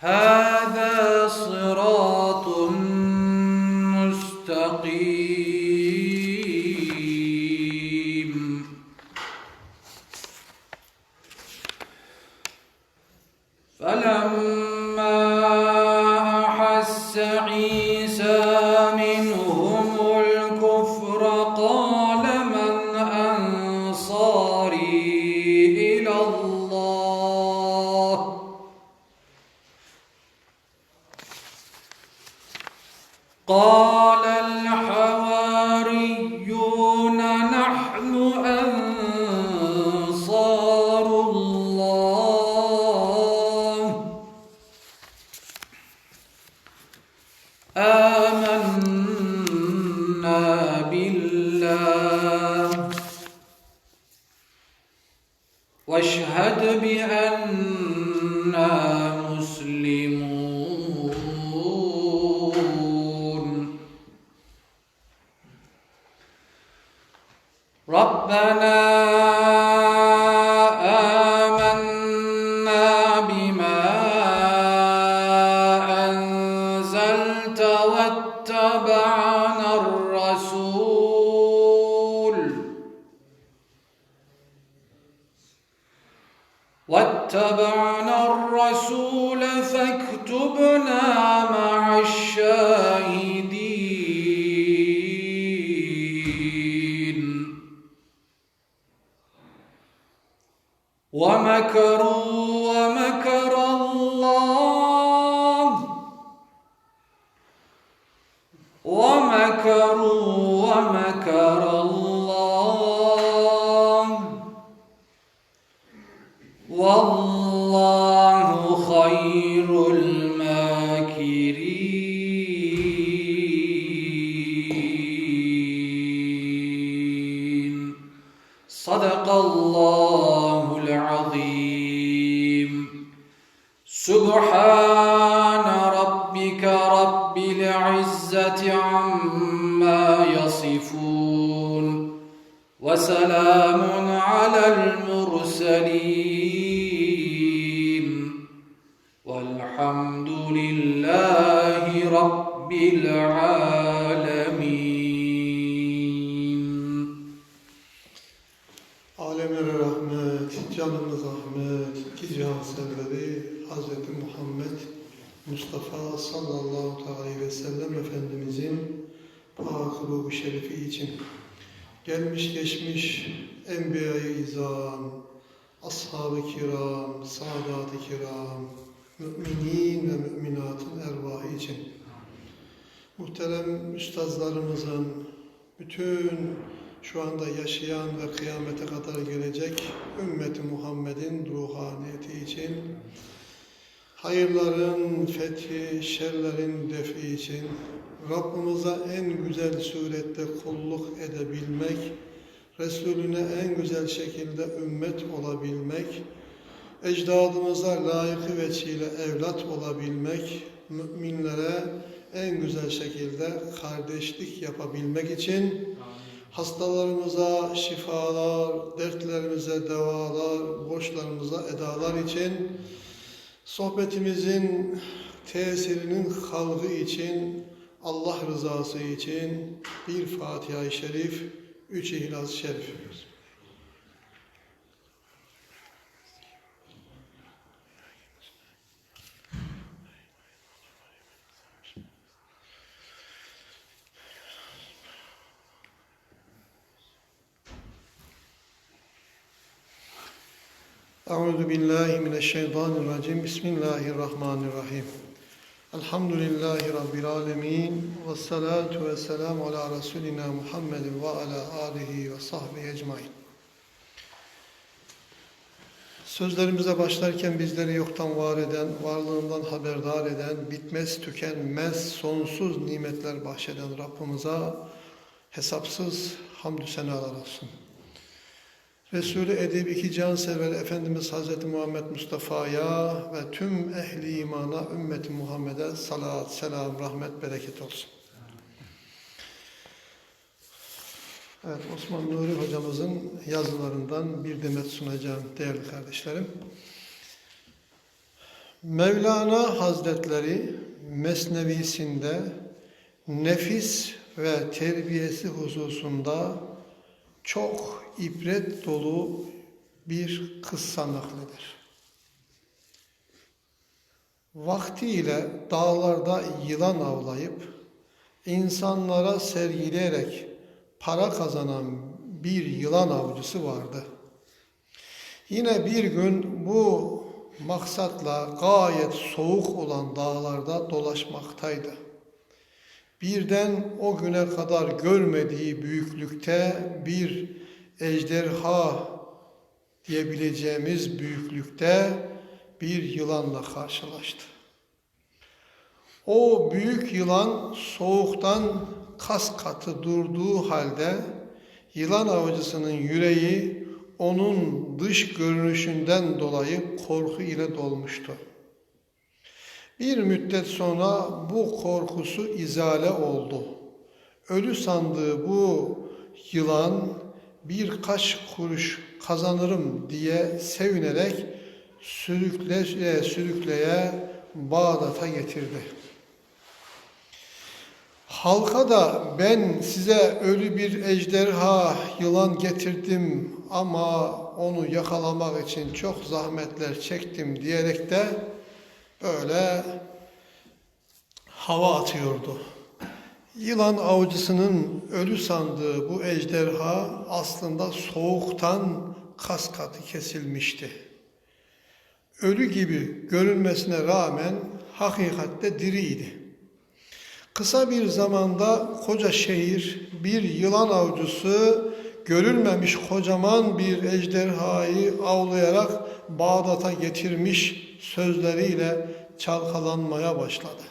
Ah. واتبعنا الرسول فاكتبنا مع الشاهدين. Sadakallah. Mustafa sallallahu aleyhi ve sellem Efendimizin pak ruhu şerifi için gelmiş geçmiş Enbiya-i İzam, Ashab-ı Kiram, Sadat-ı Kiram, Müminin ve Müminatın ervahı için muhterem üstazlarımızın bütün şu anda yaşayan ve kıyamete kadar gelecek ümmeti Muhammed'in ruhaniyeti için, hayırların fethi, şerlerin defi için, Rabbimize en güzel surette kulluk edebilmek, Resulüne en güzel şekilde ümmet olabilmek, ecdadımıza layıkı veçile evlat olabilmek, müminlere en güzel şekilde kardeşlik yapabilmek için hastalarımıza şifalar, dertlerimize devalar, borçlarımıza edalar için, sohbetimizin tesirinin halgı için, Allah rızası için bir Fatiha-i Şerif, üç İhlas-ı Şerif. Euzu billahi mineşşeytanirracim. Bismillahirrahmanirrahim. Elhamdülillahi Rabbil Alemin ve salatu ve selamu ala Resulina Muhammedin ve ala alihi ve sahbihi ecmain. Sözlerimize başlarken bizleri yoktan var eden, varlığından haberdar eden, bitmez tükenmez sonsuz nimetler bahşeden Rabbimize hesapsız hamdü senalar olsun. Resulü edip iki can sever Efendimiz Hazreti Muhammed Mustafa'ya ve tüm ehli imana ümmeti Muhammed'e salat, selam, rahmet, bereket olsun. Evet, Osman Nuri hocamızın yazılarından bir demet sunacağım değerli kardeşlerim. Mevlana Hazretleri Mesnevisinde nefis ve terbiyesi hususunda çok ibret dolu bir kıssa nakledir. Vaktiyle dağlarda yılan avlayıp insanlara sergileyerek para kazanan bir yılan avcısı vardı. Yine bir gün bu maksatla gayet soğuk olan dağlarda dolaşmaktaydı. Birden o güne kadar görmediği büyüklükte bir ejderha diyebileceğimiz büyüklükte bir yılanla karşılaştı. O büyük yılan soğuktan kas katı durduğu halde yılan avcısının yüreği onun dış görünüşünden dolayı korku ile dolmuştu. Bir müddet sonra bu korkusu izale oldu. Ölü sandığı bu yılan birkaç kuruş kazanırım diye sevinerek sürükleye sürükleye Bağdat'a getirdi. Halka da ben size ölü bir ejderha yılan getirdim ama onu yakalamak için çok zahmetler çektim diyerek de böyle hava atıyordu. Yılan avcısının ölü sandığı bu ejderha aslında soğuktan kas katı kesilmişti. Ölü gibi görünmesine rağmen hakikatte diriydi. Kısa bir zamanda koca şehir bir yılan avcısı görülmemiş kocaman bir ejderhayı avlayarak Bağdat'a getirmiş sözleriyle çalkalanmaya başladı.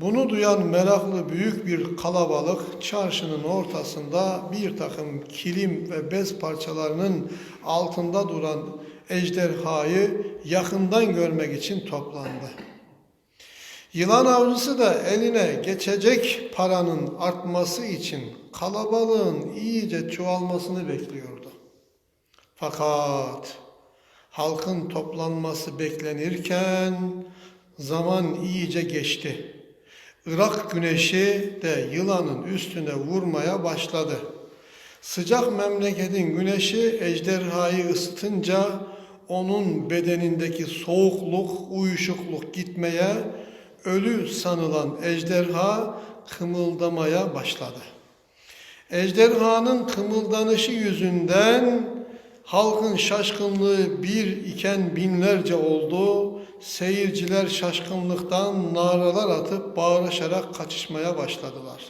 Bunu duyan meraklı büyük bir kalabalık çarşının ortasında bir takım kilim ve bez parçalarının altında duran ejderhayı yakından görmek için toplandı. Yılan avcısı da eline geçecek paranın artması için kalabalığın iyice çoğalmasını bekliyordu. Fakat halkın toplanması beklenirken zaman iyice geçti. Irak güneşi de yılanın üstüne vurmaya başladı. Sıcak memleketin güneşi ejderhayı ısıtınca onun bedenindeki soğukluk, uyuşukluk gitmeye, ölü sanılan ejderha kımıldamaya başladı. Ejderhanın kımıldanışı yüzünden halkın şaşkınlığı bir iken binlerce oldu. Seyirciler şaşkınlıktan naralar atıp bağırışarak kaçışmaya başladılar.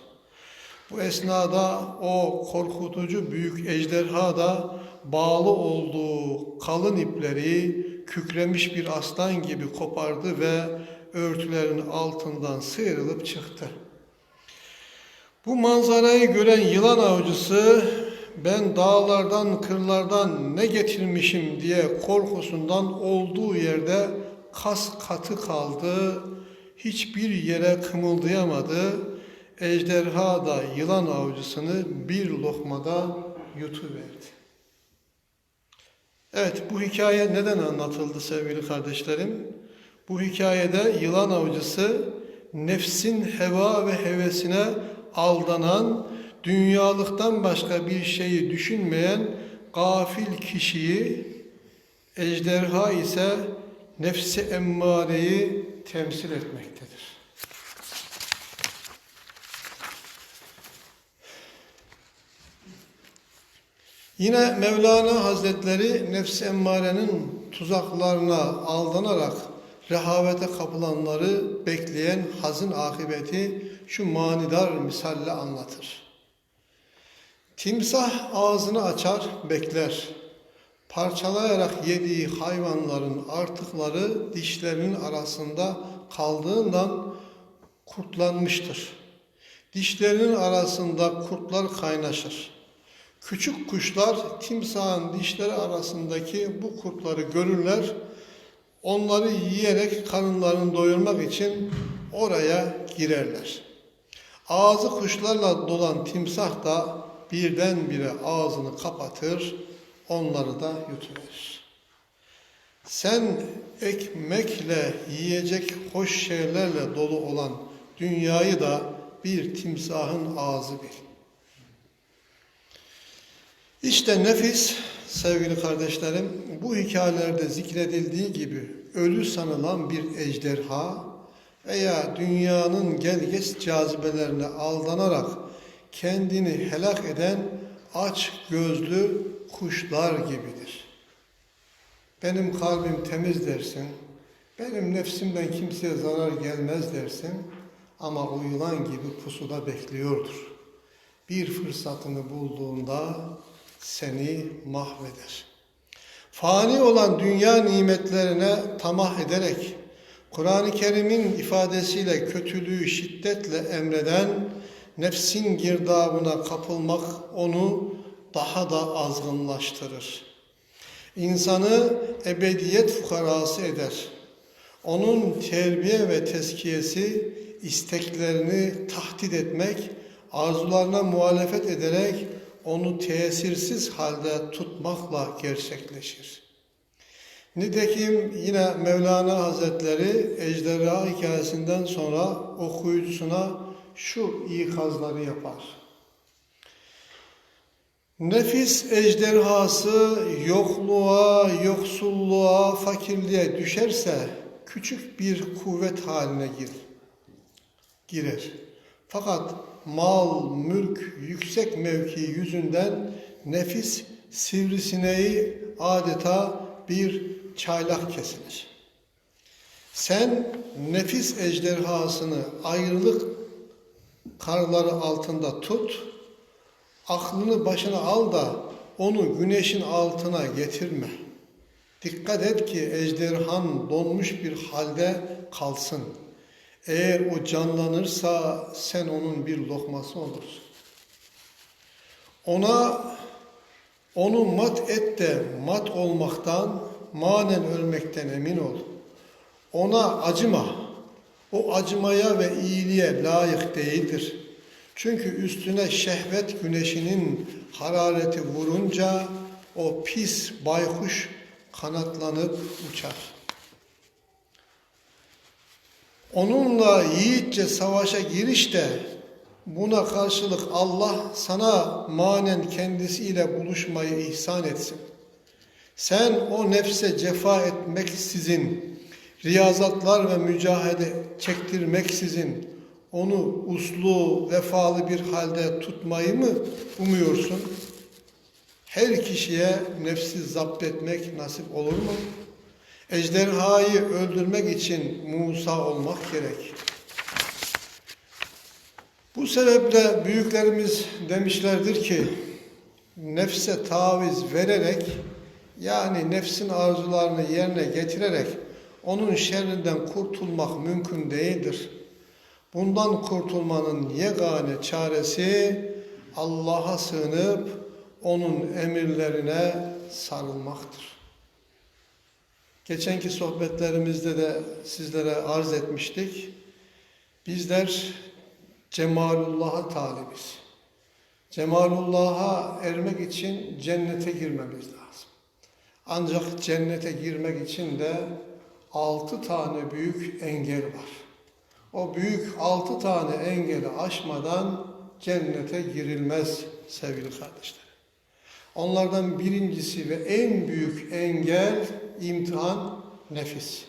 Bu esnada o korkutucu büyük ejderha da bağlı olduğu kalın ipleri kükremiş bir aslan gibi kopardı ve örtülerin altından sıyrılıp çıktı. Bu manzarayı gören yılan avcısı ben dağlardan kırlardan ne getirmişim diye korkusundan olduğu yerde kas katı kaldı, hiçbir yere kımıldayamadı. Ejderha da yılan avcısını bir lokmada yutuverdi. Evet bu hikaye neden anlatıldı sevgili kardeşlerim? Bu hikayede yılan avcısı nefsin heva ve hevesine aldanan, dünyalıktan başka bir şeyi düşünmeyen gafil kişiyi, ejderha ise nefsi emmareyi temsil etmektedir. Yine Mevlana Hazretleri nefs emmarenin tuzaklarına aldanarak rehavete kapılanları bekleyen hazın akıbeti şu manidar misalle anlatır. Timsah ağzını açar, bekler. Parçalayarak yediği hayvanların artıkları dişlerinin arasında kaldığından kurtlanmıştır. Dişlerinin arasında kurtlar kaynaşır. Küçük kuşlar timsahın dişleri arasındaki bu kurtları görürler. Onları yiyerek karınlarını doyurmak için oraya girerler. Ağzı kuşlarla dolan timsah da birdenbire ağzını kapatır, onları da yutuverir. Sen ekmekle yiyecek hoş şeylerle dolu olan dünyayı da bir timsahın ağzı bil. İşte nefis sevgili kardeşlerim bu hikayelerde zikredildiği gibi ölü sanılan bir ejderha veya dünyanın gelgeç cazibelerine aldanarak kendini helak eden aç gözlü kuşlar gibidir. Benim kalbim temiz dersin, benim nefsimden kimseye zarar gelmez dersin ama o yılan gibi pusuda bekliyordur. Bir fırsatını bulduğunda seni mahveder. Fani olan dünya nimetlerine tamah ederek Kur'an-ı Kerim'in ifadesiyle kötülüğü şiddetle emreden nefsin girdabına kapılmak onu daha da azgınlaştırır. İnsanı ebediyet fukarası eder. Onun terbiye ve tezkiyesi isteklerini tahdit etmek, arzularına muhalefet ederek onu tesirsiz halde tutmakla gerçekleşir. Nitekim yine Mevlana Hazretleri Ejderha hikayesinden sonra okuyucusuna şu ikazları yapar. Nefis ejderhası yokluğa, yoksulluğa, fakirliğe düşerse küçük bir kuvvet haline gir, girer. Fakat mal, mülk, yüksek mevki yüzünden nefis sivrisineği adeta bir çaylak kesilir. Sen nefis ejderhasını ayrılık karları altında tut, aklını başına al da onu güneşin altına getirme. Dikkat et ki ejderhan donmuş bir halde kalsın. Eğer o canlanırsa sen onun bir lokması olursun. Ona onu mat et de mat olmaktan, manen ölmekten emin ol. Ona acıma. O acımaya ve iyiliğe layık değildir. Çünkü üstüne şehvet güneşinin harareti vurunca o pis baykuş kanatlanıp uçar. Onunla yiğitçe savaşa giriş de buna karşılık Allah sana manen kendisiyle buluşmayı ihsan etsin. Sen o nefse cefa etmeksizin, riyazatlar ve mücahede çektirmeksizin onu uslu, vefalı bir halde tutmayı mı umuyorsun? Her kişiye nefsi zapt etmek nasip olur mu? Ejderhayı öldürmek için Musa olmak gerek. Bu sebeple büyüklerimiz demişlerdir ki nefse taviz vererek yani nefsin arzularını yerine getirerek onun şerrinden kurtulmak mümkün değildir. Bundan kurtulmanın yegane çaresi Allah'a sığınıp onun emirlerine sarılmaktır. Geçenki sohbetlerimizde de sizlere arz etmiştik. Bizler Cemalullah'a talibiz. Cemalullah'a ermek için cennete girmemiz lazım. Ancak cennete girmek için de altı tane büyük engel var. O büyük altı tane engeli aşmadan cennete girilmez sevgili kardeşler. Onlardan birincisi ve en büyük engel imtihan nefis.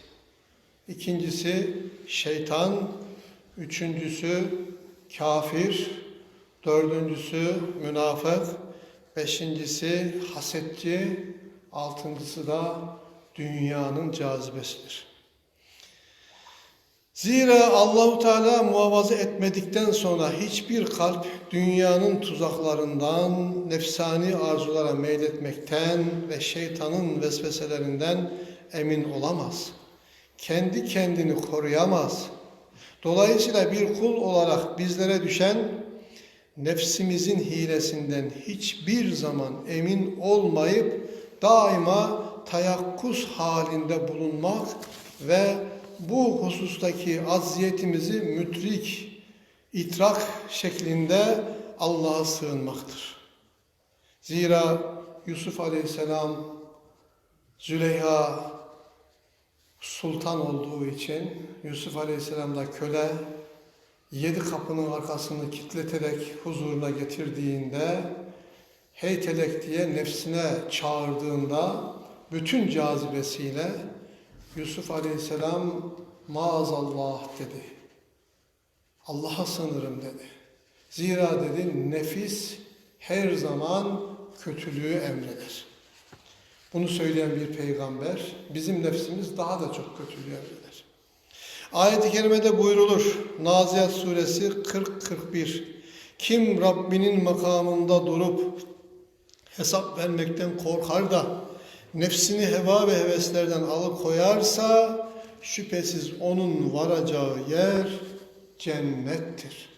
İkincisi şeytan, üçüncüsü kafir, dördüncüsü münafık, beşincisi hasetçi, altıncısı da dünyanın cazibesidir. Zira Allahu Teala muhafaza etmedikten sonra hiçbir kalp dünyanın tuzaklarından, nefsani arzulara meyletmekten ve şeytanın vesveselerinden emin olamaz. Kendi kendini koruyamaz. Dolayısıyla bir kul olarak bizlere düşen nefsimizin hilesinden hiçbir zaman emin olmayıp daima tayakkuz halinde bulunmak ve bu husustaki acziyetimizi müdrik, itrak şeklinde Allah'a sığınmaktır. Zira Yusuf Aleyhisselam Züleyha sultan olduğu için Yusuf Aleyhisselam da köle yedi kapının arkasını kilitleterek huzuruna getirdiğinde heytelek diye nefsine çağırdığında bütün cazibesiyle Yusuf Aleyhisselam maazallah dedi. Allah'a sığınırım dedi. Zira dedi nefis her zaman kötülüğü emreder. Bunu söyleyen bir peygamber bizim nefsimiz daha da çok kötülüğü emreder. Ayet-i kerimede buyrulur. Naziyat suresi 40-41. Kim Rabbinin makamında durup hesap vermekten korkar da nefsini heva ve heveslerden alıkoyarsa şüphesiz onun varacağı yer cennettir.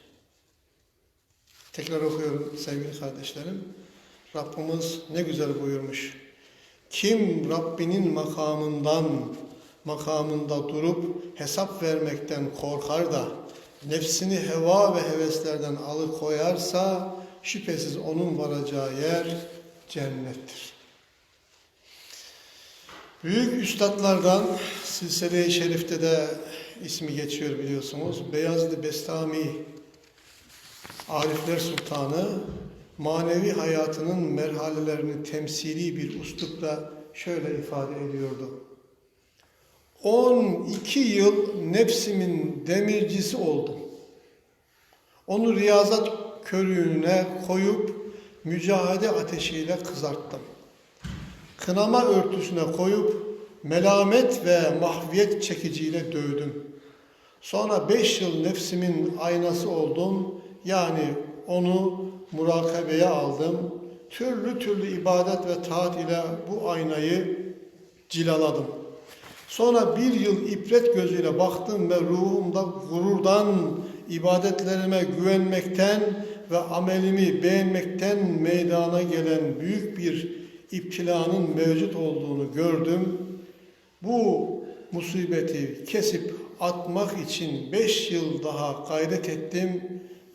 Tekrar okuyorum sevgili kardeşlerim. Rabbimiz ne güzel buyurmuş. Kim Rabbinin makamından makamında durup hesap vermekten korkar da nefsini heva ve heveslerden alıkoyarsa şüphesiz onun varacağı yer cennettir. Büyük üstadlardan silsile-i şerifte de ismi geçiyor biliyorsunuz. Beyazlı Bestami Arifler Sultanı manevi hayatının merhalelerini temsili bir uslupla şöyle ifade ediyordu. 12 yıl nefsimin demircisi oldum. Onu riyazat körüğüne koyup mücahede ateşiyle kızarttım. Kınama örtüsüne koyup melamet ve mahviyet çekiciyle dövdüm. Sonra beş yıl nefsimin aynası oldum. Yani onu murakabeye aldım. Türlü türlü ibadet ve taat ile bu aynayı cilaladım. Sonra bir yıl ibret gözüyle baktım ve ruhumda gururdan, ibadetlerime güvenmekten ve amelimi beğenmekten meydana gelen büyük bir iptilanın mevcut olduğunu gördüm. Bu musibeti kesip atmak için beş yıl daha gayret ettim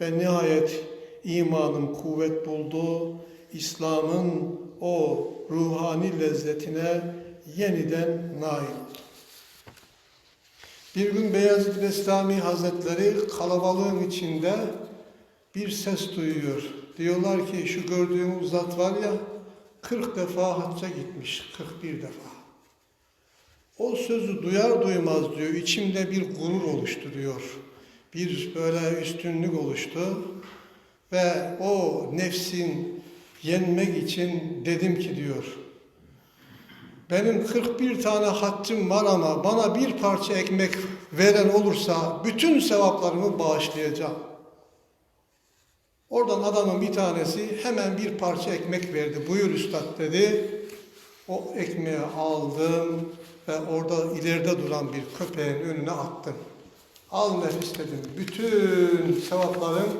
ve nihayet imanım kuvvet buldu. İslam'ın o ruhani lezzetine yeniden nail. Bir gün Beyazıt Bestami Hazretleri kalabalığın içinde bir ses duyuyor. Diyorlar ki şu gördüğümüz zat var ya 40 defa hacca gitmiş. 41 defa. O sözü duyar duymaz diyor içimde bir gurur oluştu diyor. Bir böyle üstünlük oluştu. Ve o nefsin yenmek için dedim ki diyor. Benim 41 tane haccım var ama bana bir parça ekmek veren olursa bütün sevaplarımı bağışlayacağım. Oradan adamın bir tanesi hemen bir parça ekmek verdi. Buyur üstad dedi. O ekmeği aldım ve orada ileride duran bir köpeğin önüne attım. Al nefis dedim. Bütün sevaplarım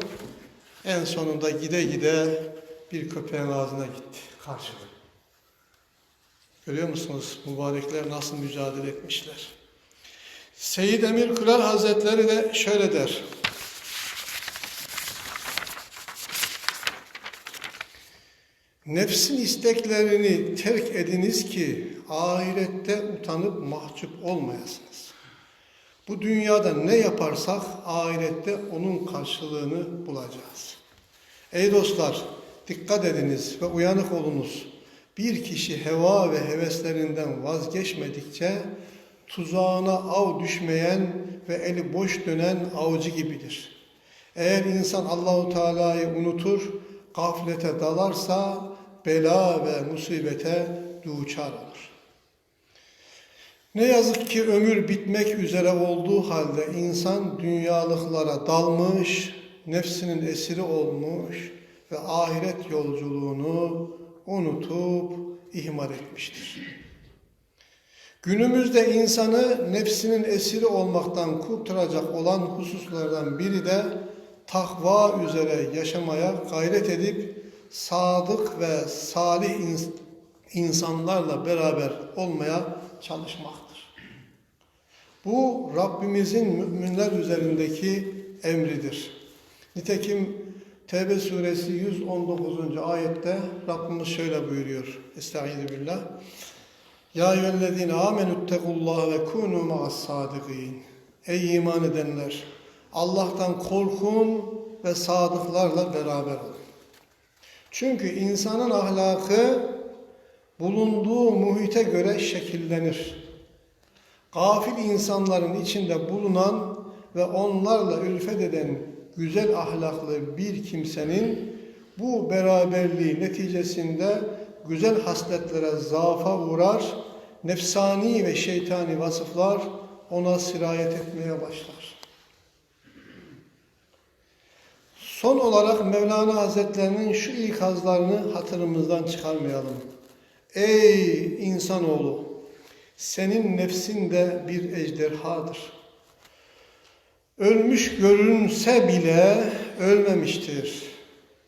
en sonunda gide gide bir köpeğin ağzına gitti. Karşılığı. Görüyor musunuz mübarekler nasıl mücadele etmişler? Seyyid Emir Kırar Hazretleri de şöyle der. Nefsin isteklerini terk ediniz ki ahirette utanıp mahcup olmayasınız. Bu dünyada ne yaparsak ahirette onun karşılığını bulacağız. Ey dostlar dikkat ediniz ve uyanık olunuz. Bir kişi heva ve heveslerinden vazgeçmedikçe tuzağına av düşmeyen ve eli boş dönen avcı gibidir. Eğer insan Allahu Teala'yı unutur, gaflete dalarsa bela ve musibete duçar olur. Ne yazık ki ömür bitmek üzere olduğu halde insan dünyalıklara dalmış, nefsinin esiri olmuş ve ahiret yolculuğunu unutup ihmal etmiştir. Günümüzde insanı nefsinin esiri olmaktan kurtaracak olan hususlardan biri de takva üzere yaşamaya gayret edip sadık ve salih ins- insanlarla beraber olmaya çalışmaktır. Bu Rabbimizin müminler üzerindeki emridir. Nitekim Tevbe suresi 119. ayette Rabbimiz şöyle buyuruyor. Estaizu billah. Ya eyyühellezine amenüttekullaha ve kunu ma'as sadikin. Ey iman edenler! Allah'tan korkun ve sadıklarla beraber olun. Çünkü insanın ahlakı bulunduğu muhite göre şekillenir. Gafil insanların içinde bulunan ve onlarla ülfet eden güzel ahlaklı bir kimsenin bu beraberliği neticesinde güzel hasletlere zaafa uğrar, nefsani ve şeytani vasıflar ona sirayet etmeye başlar. Son olarak Mevlana Hazretlerinin şu ikazlarını hatırımızdan çıkarmayalım. Ey insanoğlu! Senin nefsin de bir ejderhadır. Ölmüş görünse bile ölmemiştir.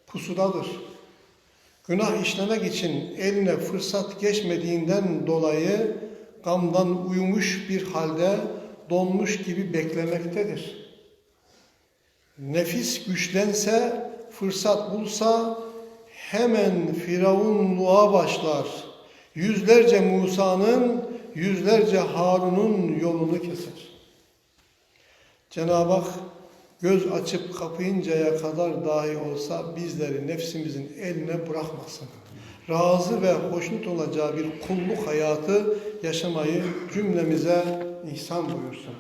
Pusudadır. Günah işlemek için eline fırsat geçmediğinden dolayı gamdan uyumuş bir halde donmuş gibi beklemektedir. Nefis güçlense, fırsat bulsa hemen Firavunluğa başlar. Yüzlerce Musa'nın, yüzlerce Harun'un yolunu keser. Cenab-ı Hak göz açıp kapayıncaya kadar dahi olsa bizleri nefsimizin eline bırakmasın. Razı ve hoşnut olacağı bir kulluk hayatı yaşamayı cümlemize ihsan buyursun.